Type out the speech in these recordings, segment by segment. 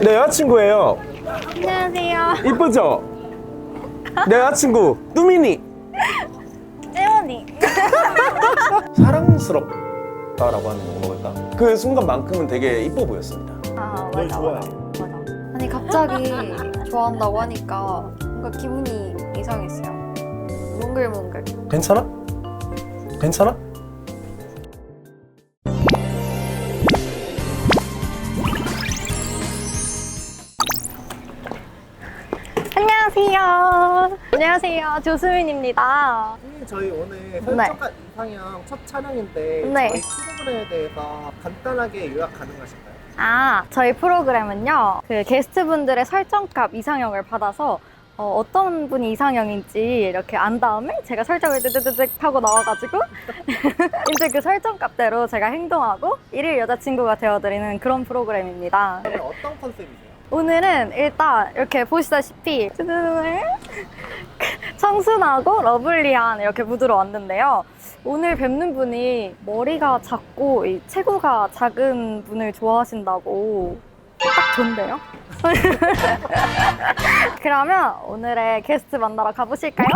내 여자친구예요. 안녕하세요. 이쁘죠? 내 여자친구 뚜미니. 혜원이. 사랑스럽다라고 하는 거 먹을까? 그 순간만큼은 되게 이뻐 보였습니다. 아 널 맞아 좋아해. 맞아 맞아. 아니 갑자기 좋아한다고 하니까 뭔가 기분이 이상했어요. 몽글몽글. 괜찮아? 괜찮아? 안녕하세요. 안녕하세요. 조수민입니다. 선생님 저희 오늘 네. 설정과 이상형 첫 촬영인데 네. 저희 프로그램에 대해서 간단하게 요약 가능하실까요? 아, 저희 프로그램은요, 그 게스트분들의 설정값 이상형을 받아서 어, 떤 분이 이상형인지 이렇게 안 다음에 제가 설정을 뜨뜨뜨뜨 하고 나와가지고 이제 그 설정값대로 제가 행동하고 일일 여자친구가 되어드리는 그런 프로그램입니다. 오늘 어떤 컨셉이세요? 오늘은 일단 이렇게 보시다시피 청순하고 러블리한 이렇게 무드로 왔는데요. 오늘 뵙는 분이 머리가 작고 이 체구가 작은 분을 좋아하신다고 딱 좋은데요? 그러면 오늘의 게스트 만나러 가보실까요?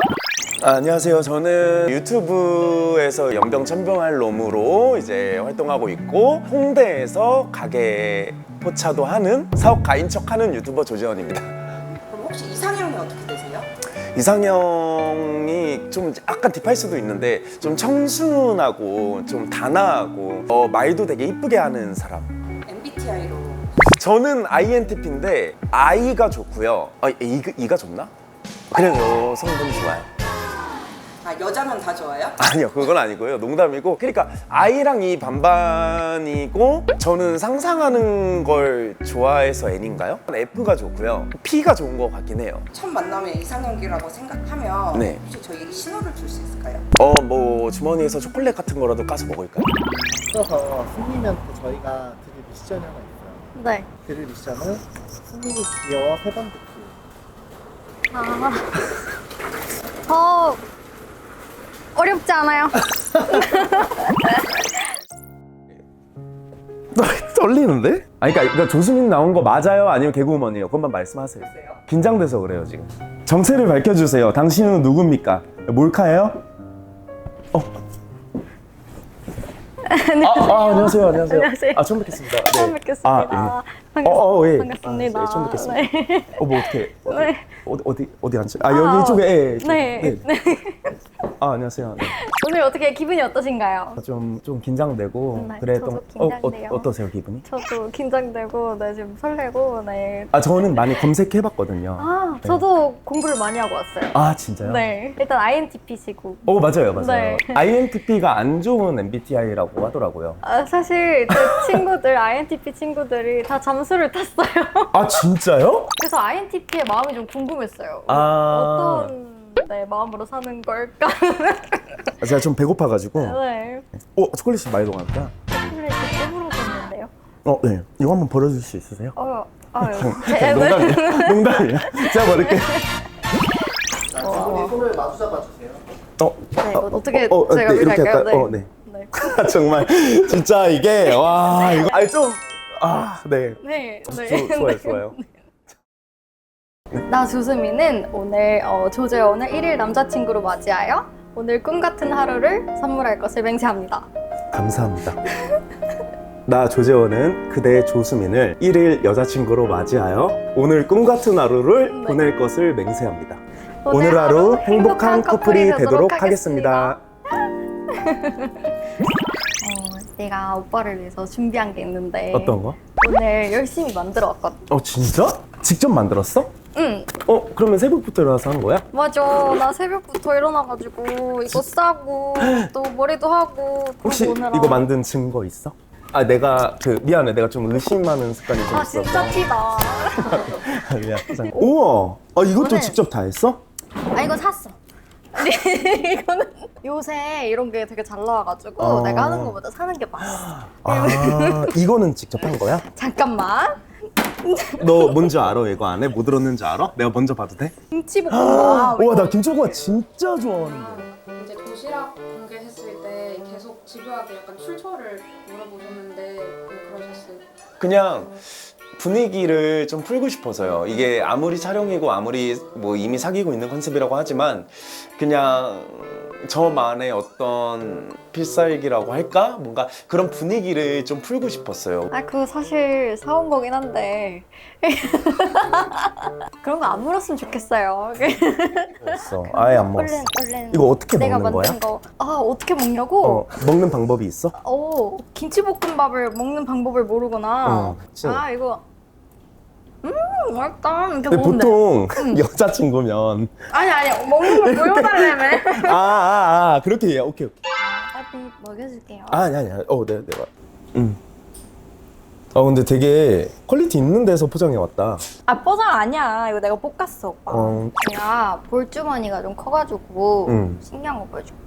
아, 안녕하세요. 저는 유튜브에서 연병천병할 놈으로 이제 활동하고 있고 홍대에서 가게 포차도 하는 사업 가인 척하는 유튜버 조재원입니다. 그럼 혹시 이상형이 어떻게 되세요? 이상형이 좀 약간 딥할 수도 있는데 좀 청순하고 좀 단아하고 어, 말도 되게 이쁘게 하는 사람. MBTI로 저는 INTP인데 I가 좋고요. 아, 이, 이가 좋나? 그냥 여성분이 좋아요. 아 여자면 다 좋아요? 아니요, 그건 아니고요. 농담이고. 그러니까 I랑 이 반반이고 저는 상상하는 걸 좋아해서 N인가요? F가 좋고요. P가 좋은 것 같긴 해요. 첫 만남에 이상형이라고 생각하면 네. 혹시 저희에게 신호를 줄 수 있을까요? 어, 뭐 주머니에서 초콜릿 같은 거라도 까서 먹을까요? 그래서 승리한테 저희가 드릴 미션이 하나 있어요. 네. 드릴 미션은 승민이 귀여워 세 번 듣기. 아, 어, 어렵지 않아요. 떨리는데? 아니, 그러니까, 그러니까 조수민 나온 거 맞아요? 아니면 개그우먼이에요? 그것만 말씀하세요. 긴장돼서 그래요 지금. 정체를 밝혀주세요. 당신은 누굽니까? 몰카예요? 아, 아, 안녕하세요, 안녕하세요. 안녕하세요. 아, 처음 뵙겠습니다. 네. 처음 뵙겠습니다. 아, 예. 반갑습니다. 어, 어, 예. 반갑습니다. 아, 네, 처음 뵙겠습니다. 네. 어, 뭐 어떻게? 어디, 네. 어디 어디 어디 앉지? 아, 여기 아, 이쪽에. 예, 이쪽에. 네. 네. 아, 안녕하세요. 네. 오늘 어떻게 기분이 어떠신가요? 좀, 좀 긴장되고 네, 그랬던. 저도 어, 긴장돼요. 어, 어떠세요 기분이? 저도 긴장되고, 네, 지금 설레고, 네. 아, 저는 많이 검색해봤거든요. 아, 네. 저도 공부를 많이 하고 왔어요. 아, 진짜요? 네. 일단 INTP시고. 어 맞아요 맞아요 네. INTP가 안 좋은 MBTI라고 하더라고요 아, 사실 제 친구들, INTP 친구들이 다 잠수를 탔어요. 아 진짜요? 그래서 INTP의 마음이 좀 궁금했어요. 아. 어떤 네, 마음으로 사는 걸까? 제가 좀 배고파가지고 네. 어 초콜릿이 많이 녹았다 사실 이렇게 깨물어졌는데요. 어 네 이거 한번 버려줄 수 있으세요? 어, 아유. 제- 농담이에요 농담이에요 제가 버릴게 자, 두 분이 손을 마주 잡아주세요. 어, 네, 어, 어떻게 어, 어, 제가 네, 이렇게 할까요? 할까요? 어, 네. 네. 정말 진짜 이게 와 이거 아니 좀 아 네 네. 조- 네. 좋아요 네. 좋아요 나 조수미는 오늘 어, 조재원을 1일 남자친구로 맞이하여 오늘 꿈 같은 하루를 선물할 것을 맹세합니다. 감사합니다 나 조재원은 그대 조수민을 1일 여자친구로 맞이하여 오늘 꿈 같은 하루를 네. 보낼 것을 맹세합니다 오늘 하루 행복한 커플이 되도록 하겠습니다. 어, 내가 오빠를 위해서 준비한 게 있는데 어떤 거? 오늘 열심히 만들어 왔거든. 어 진짜? 직접 만들었어? 응, 어 그러면 새벽부터 일어나서 한 거야? 맞아. 나 새벽부터 일어나가지고 이거 싸고 또 머리도 하고 혹시 그러고 오느라. 이거 만든 증거 있어? 아 내가 그 미안해 내가 좀 의심하는 습관이 좀 아 있어서 진짜 티다. 아, 미안. 우와 아 이것도 이거는- 직접 다 했어? 아 이거 샀어. 이거는 요새 이런 게 되게 잘 나와가지고 어. 내가 하는 것보다 사는 게 맛있어. 아 이거는 직접 한 거야? 잠깐만. 너 뭔지 알아 이거 안에 뭐 들었는지 알아? 내가 먼저 봐도 돼? 김치볶음밥. 우와 나 김초구가 진짜 좋아하는데 이제 도시락 공개했을 때 계속 집요하게 약간 출처를 물어보셨는데 왜 그러셨어요? 그냥 분위기를 좀 풀고 싶어서요. 이게 아무리 촬영이고 아무리 뭐 이미 사귀고 있는 컨셉이라고 하지만 그냥 저만의 어떤 필살기라고 할까? 뭔가 그런 분위기를 좀 풀고 싶었어요. 아 그거 사실 사온 거긴 한데 그런 거 안 물었으면 좋겠어요. 없어. 아예 안 얼른 얼른. 이거 어떻게 내가 먹는 만든 거. 아 어떻게 먹냐고? 어, 먹는 방법이 있어? 오 김치볶음밥을 먹는 방법을 모르구나. 어. 아 이거 음 맛있다. 이렇게 근데 먹으면 돼. 보통 여자친구면 아니 아니 먹는 걸 보여달라며. 아, 아, 아 그렇게 해. 오케이, 오케이. 빨리 먹여줄게요. 아, 아니, 아니. 어, 네, 내가. 음. 어, 근데 되게 퀄리티 있는 데서 포장해 왔다. 아 포장 아니야. 이거 내가 볶았어 오빠. 어, 내가 볼주머니가 좀 커가지고 응. 신기한 거 보여줄게.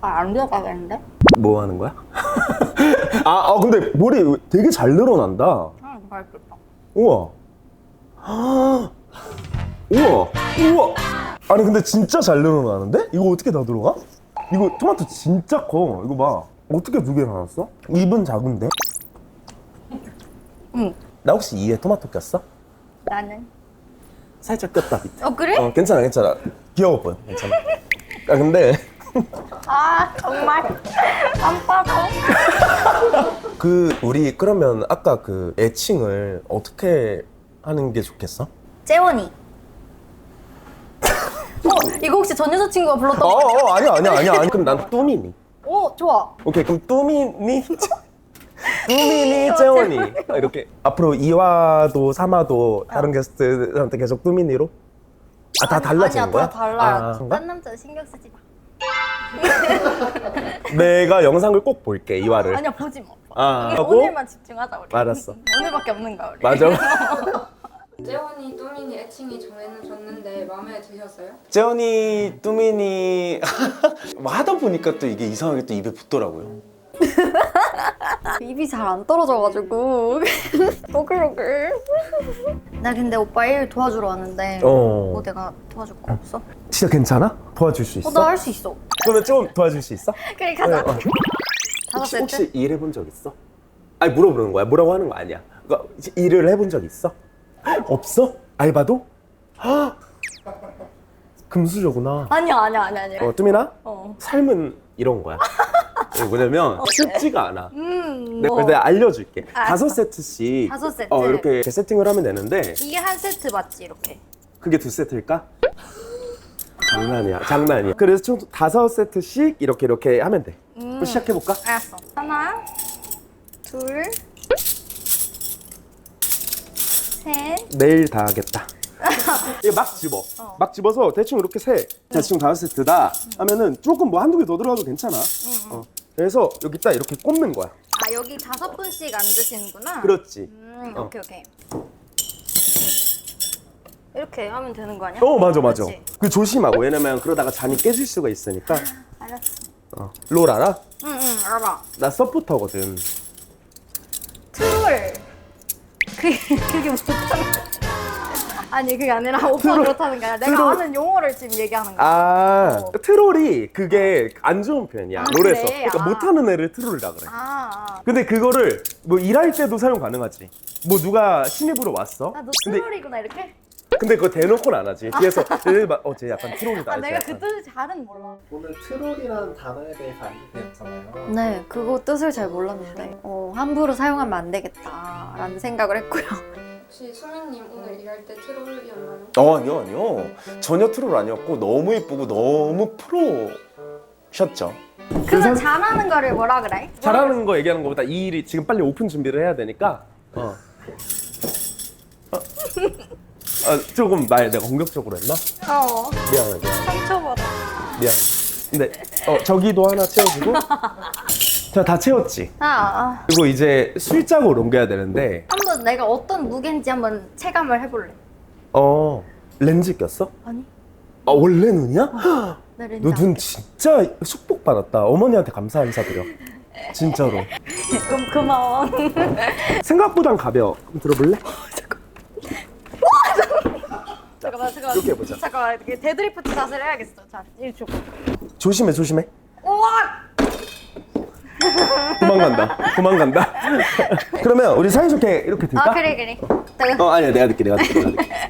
아안 들어가겠는데? 뭐 하는 거야? 아, 아, 근데 머리 되게 잘 늘어난다. 아 맛있겠다. 우와. 아, 우와. 우와. 아니, 근데 진짜 잘 늘어나는데? 이거 어떻게 다 들어가? 이거 토마토 진짜 커. 이거 봐. 어떻게 두 개나 놨어? 입은 작은데? 응. 나 혹시 이에 토마토 꼈어? 나는. 살짝 꼈다. 밑에. 어 그래? 어, 괜찮아, 괜찮아. 귀여워 보여. 괜찮아. 아, 근데 아 정말 깜빡어. 그 우리 그러면 아까 그 애칭을 어떻게 하는 게 좋겠어? 재원이. 어 이거 혹시 전 여자친구가 불렀던 어? 어 아니야 아니야 아니야 아니 그럼 난 뚜미니. 오 좋아. 오케이 그럼 뚜미니 뚜미니 재원이 아, 이렇게 앞으로 2화도 3화도 다른 게스트한테 계속 뚜미니로? 아다 달라지는 아니야, 거야? 다 달라요. 아, 그런가? 딴 남자 신경 쓰지 마. 내가 영상을 꼭 볼게 2화를 아니야 보지 마. 아, 하고? 오늘만 집중하자 우리. 알았어. 오늘밖에 없는 거야 우리. 맞아 재원이, 또민이 애칭이 정해졌는데 마음에 드셨어요? 재원이 뚜미니 뭐 하다 보니까 또 이게 이상하게 또 입에 붙더라고요 입이 잘 안 떨어져가지고 오글오글. 나 근데 오빠 일 도와주러 왔는데 어 뭐 내가 도와줄 거 없어? 진짜 괜찮아? 도와줄 수 있어? 어 나 할 수 있어. 그러면 좀 도와줄 수 있어? 그래 가자. 어, 어. 혹시? 혹시 일 해본 적 있어? 아니 물어보는 거야. 뭐라고 하는 거 아니야. 그러니까 일을 해본 적 있어? 없어? 알바도? 헉! 금수저구나. 아니야 아니야 아니야 아니야. 어, 뚜미나? 어. 삶은 이런 거야. 이게 뭐냐면 쉽지가 않아. 음. 내가, 뭐. 내가 알려줄게. 알았어. 다섯 세트씩 다섯 세트. 어, 이렇게 세팅을 하면 되는데 이게 한 세트 맞지 이렇게? 그게 두 세트일까? 장난이야, 장난이야. 그래서 총 다섯 세트씩 이렇게 이렇게 하면 돼. 음. 그럼 시작해 볼까? 알았어. 하나, 둘, 셋. 내일 다 하겠다. 이게 막 집어. 어. 막 집어서 대충 이렇게 세. 대충 다섯 세트다 하면은 조금 뭐 한두 개 더 들어가도 괜찮아. 어. 그래서 여기 딱 이렇게 꼽는 거야. 아 여기 다섯 분씩 앉으시는구나. 그렇지. 음 어. 오케이 오케이. 이렇게 하면 되는 거 아니야? 어, 맞아, 맞아. 그 조심하고. 왜냐면 그러다가 잔이 깨질 수가 있으니까. 알았어. 어. 롤 알아? 응응 알아. 나 서포터거든. 트롤. 그게 그게 못하는. 아니 그게 아니라 오빠 트롤. 그렇다는 게 아니라 내가 트롤. 아는 용어를 지금 얘기하는 거야. 아, 어. 트롤이 그게 안 좋은 표현이야. 아, 롤에서. 그래? 그러니까 아. 못하는 애를 트롤이라 그래. 아, 아. 근데 그거를 뭐 일할 때도 사용 가능하지. 뭐 누가 신입으로 왔어? 나너 근데 트롤이구나 이렇게? 근데 그거 대놓고는 안 하지. 뒤에서 어쟤 약간 트롤이다. 아 내가 약간. 그 뜻을 잘은 몰라. 오늘 트롤이라는 단어에 대해서 알게 되었잖아요. 네, 그거 뜻을 잘 몰랐는데 어, 함부로 사용하면 안 되겠다라는 생각을 했고요. 혹시 수민님 오늘 일할 때 트롤이었나요? 어 아니요 아니요 전혀 트롤 아니었고 너무 이쁘고 너무 프로셨죠. 그건 잘하는 거를 뭐라 그래? 잘하는 거 얘기하는 것보다 이 일이 지금 빨리 오픈 준비를 해야 되니까 어. 어. 아, 조금 말 내가 공격적으로 했나? 어, 미안해 미안해 상처받아. 미안해. 근데 어 저기도 하나 채워주고 자 다 채웠지. 아, 아. 그리고 이제 술장으로 옮겨야 되는데 한번 내가 어떤 무게인지 한번 체감을 해볼래. 어 렌즈 꼈어? 아니, 아 원래 눈이야? 내 렌즈 너안눈 껴. 진짜 축복 받았다. 어머니한테 감사 인사드려. 진짜로. 그럼 고마워. 생각보단 가벼워. 그럼 들어볼래? 잠깐만, 잠깐만. 이렇게 해보자. 잠깐만, 이렇게 데드리프트 자세를 해야겠어. 자, 1초. 조심해, 조심해. 우와! 도망간다. 도망간다. 그러면 우리 사이좋게 이렇게 들까? 아 그래 그래. 내가 어 아니야 내가 듣게 내가 듣게 내가 듣게.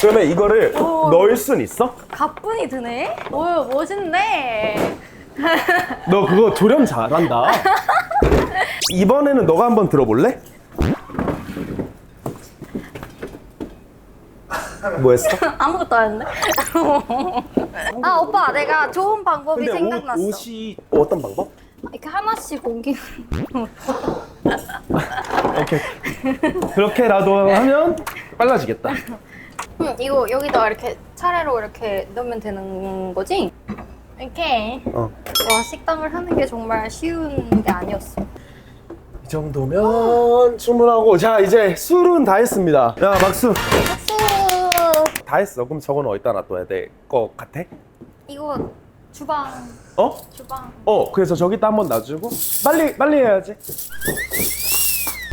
그러면 이거를 넣을 순 있어? 가뿐히 드네. 오 멋있네. 너 그거 조련 잘한다. 이번에는 너가 한번 들어볼래? 뭐 했어? 아무것도 안 했네. 아 오빠 내가 좋은 방법이 근데 생각났어. 옷, 옷이 어떤 방법? 이렇게 하나씩 옮기는. 오케이. 그렇게라도 하면 빨라지겠다. 응, 이거 여기다 이렇게 차례로 이렇게 넣으면 되는 거지? 이렇게. 어. 와 식당을 하는 게 정말 쉬운 게 아니었어. 이 정도면 충분하고 자 이제 술은 다 했습니다. 야 박수. 박수. 다 했어. 그럼 저거는 어디다 놔둬야 될 것 같아? 이거 주방 어? 주방. 어 그래서 저기다 한번 놔주고 빨리 빨리 해야지.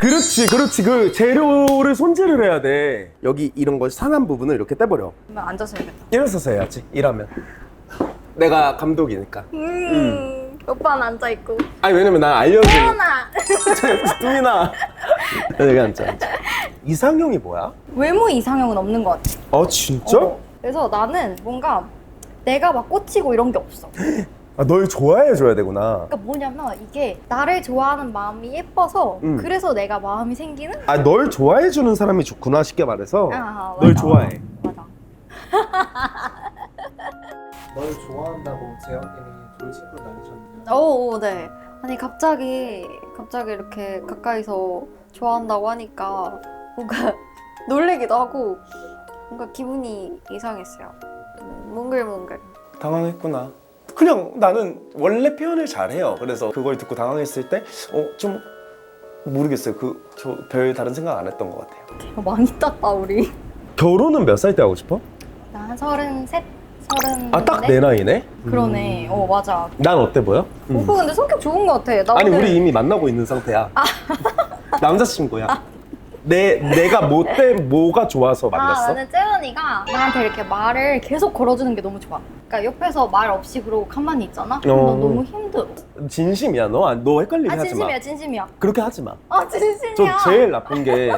그렇지 그렇지 그 재료를 손질을 해야 돼. 여기 이런 거 상한 부분을 이렇게 떼버려. 그러면 앉아서 해야겠다. 일어서서 해야지 일하면. 내가 감독이니까. 음. 오빠는 앉아 있고. 아니 왜냐면 난 알려줘. 태연아. 뚜미나. 여기 앉자 앉아. 이상형이 뭐야? 외모 이상형은 없는 것 같아. 어 진짜? 어. 그래서 나는 뭔가 내가 막 꽂히고 이런 게 없어. 아, 널 좋아해 줘야 되구나. 그러니까 뭐냐면 이게 나를 좋아하는 마음이 예뻐서 음. 그래서 내가 마음이 생기는 아, 널 좋아해 주는 사람이 좋구나 쉽게 말해서. 아, 널 맞아. 좋아해. 맞아. 널 좋아한다고 재현님이 돌직구 날리셨는데 오, 오, 네. 아니 갑자기 갑자기 이렇게 가까이서 좋아한다고 하니까 뭔가 놀래기도 하고 뭔가 기분이 이상했어요. 음, 몽글몽글. 당황했구나. 그냥 나는 원래 표현을 잘해요. 그래서 그걸 듣고 당황했을 때, 어, 좀 모르겠어요. 그, 저 별 다른 생각 안 했던 것 같아요. 많이 땄다 우리. 결혼은 몇 살 때 하고 싶어? 나 서른셋, 서른. 아, 딱 내 나이네? 그러네. 어 맞아. 난 어때 보여? 음. 오빠 근데 성격 좋은 것 같아. 나 아니, 오늘 우리 이미 만나고 있는 상태야. 남자친구야. 내, 내가 뭐 때, 뭐가 좋아서 아, 만났어? 나는 재현이가 나한테 이렇게 말을 계속 걸어주는 게 너무 좋아. 그러니까 옆에서 말 없이 그러고 가만히 있잖아? 그럼 나 어. 너무 힘들어. 진심이야, 너. 아, 너 헷갈리게 아, 하지 마. 진심이야, 진심이야. 그렇게 하지 마. 아, 저 진심이야. 제일 나쁜 게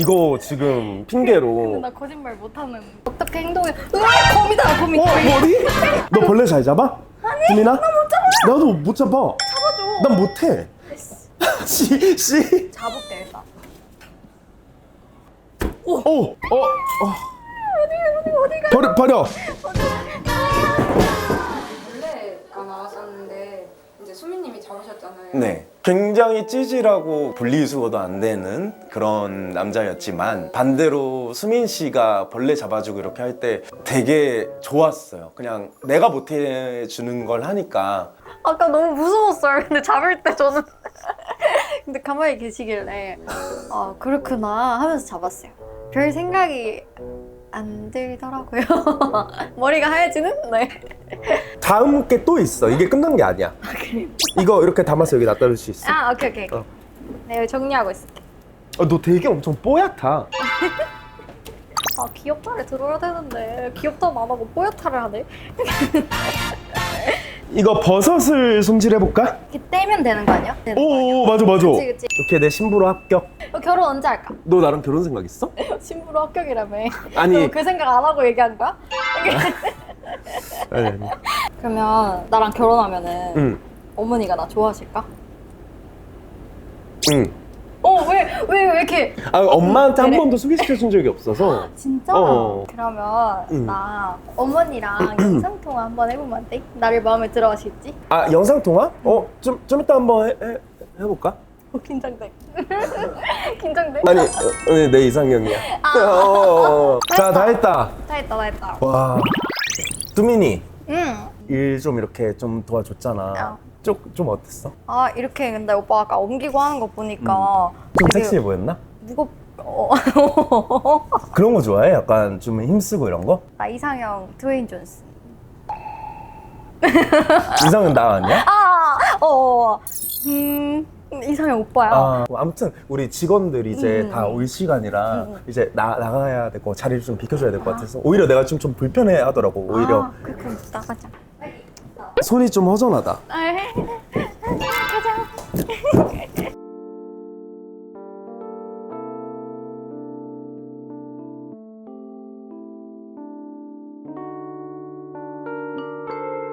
이거 지금 핑계로 나 거짓말 못하는. 어떻게 행동해? 으아, 거미다, 거미. 어 머리? 너 벌레 잘 잡아? 아니 나못 잡아 나도 못 잡아 잡아줘. 난 못해 씨, 씨. 잡을게, 일단. 오, 어, 어. 버려, 버려. 벌레가 나왔었는데 이제 수민님이 잡으셨잖아요. 네. 굉장히 찌질하고 분리수거도 안 되는 그런 남자였지만 반대로 수민 씨가 벌레 잡아주고 이렇게 할 때 되게 좋았어요. 그냥 내가 못 해주는 걸 하니까 아까 너무 무서웠어요. 근데 잡을 때 저는. 근데 가만히 계시길래, 아, 그렇구나 하면서 잡았어요. 별 생각이 안 들더라고요. 머리가 하얘지는? 네. 다음 게 또 있어. 이게 끝난 게 아니야. 이거 이렇게 담아서 여기 놔둘 수 있어. 아, 오케이, 오케이. 어. 네, 정리하고 있을게. 어, 너 되게 엄청 뽀얗다. 아, 귀엽다를 들어야 되는데, 귀엽다는 안 하고 뽀얗다를 하네. 이거 버섯을 손질해볼까? 이렇게 떼면 되는 거 아니야? 되는 거 아니야? 오, 맞아, 맞아. 그치, 그치. 이렇게 내 신부로 합격. 어, 결혼 언제 할까? 너 나랑 결혼 생각 있어? 신부로 합격이라며. 아니. 너그 생각 안 하고 얘기한 거야? 아니, 아니. 그러면 나랑 결혼하면은 응, 어머니가 나 좋아하실까? 응. 어, 왜, 왜, 왜 이렇게. 아, 엄마한테 한 그래. 번도 소개시켜준 적이 없어서. 진짜? 어. 그러면 응. 나 어머니랑 영상통화 한번 해보면 안 돼? 나를 마음에 들어 하실지? 아, 영상 통화? 어, 좀, 좀 이따 한번 해, 해, 해볼까? 어, 긴장돼. 긴장돼? 아니, 어, 네, 내 이상형이야. 어, 어, 어. 자, 다 했다. 다 했다, 다 했다. 와. 두민이, 응. 일 좀 이렇게 좀 도와줬잖아. 어. 좀, 좀 어땠어? 아, 이렇게 근데 오빠 아까 옮기고 하는 거 보니까 좀 되게 섹시해 보였나? 무겁, 어. 그런 거 좋아해? 약간 좀 힘쓰고 이런 거? 나 이상형 드웨인 존스. 이상은 나 아니야? 아, 어, 어. 음, 이상형 오빠야. 아, 아무튼 우리 직원들 이제 음. 다 올 시간이라 음. 이제 나 나가야 될거 자리를 좀 비켜줘야 될 것 같아서 오히려 내가 좀좀 불편해 하더라고 오히려 아, 그, 그, 나가자. 손이 좀 허전하다. 아, 가자.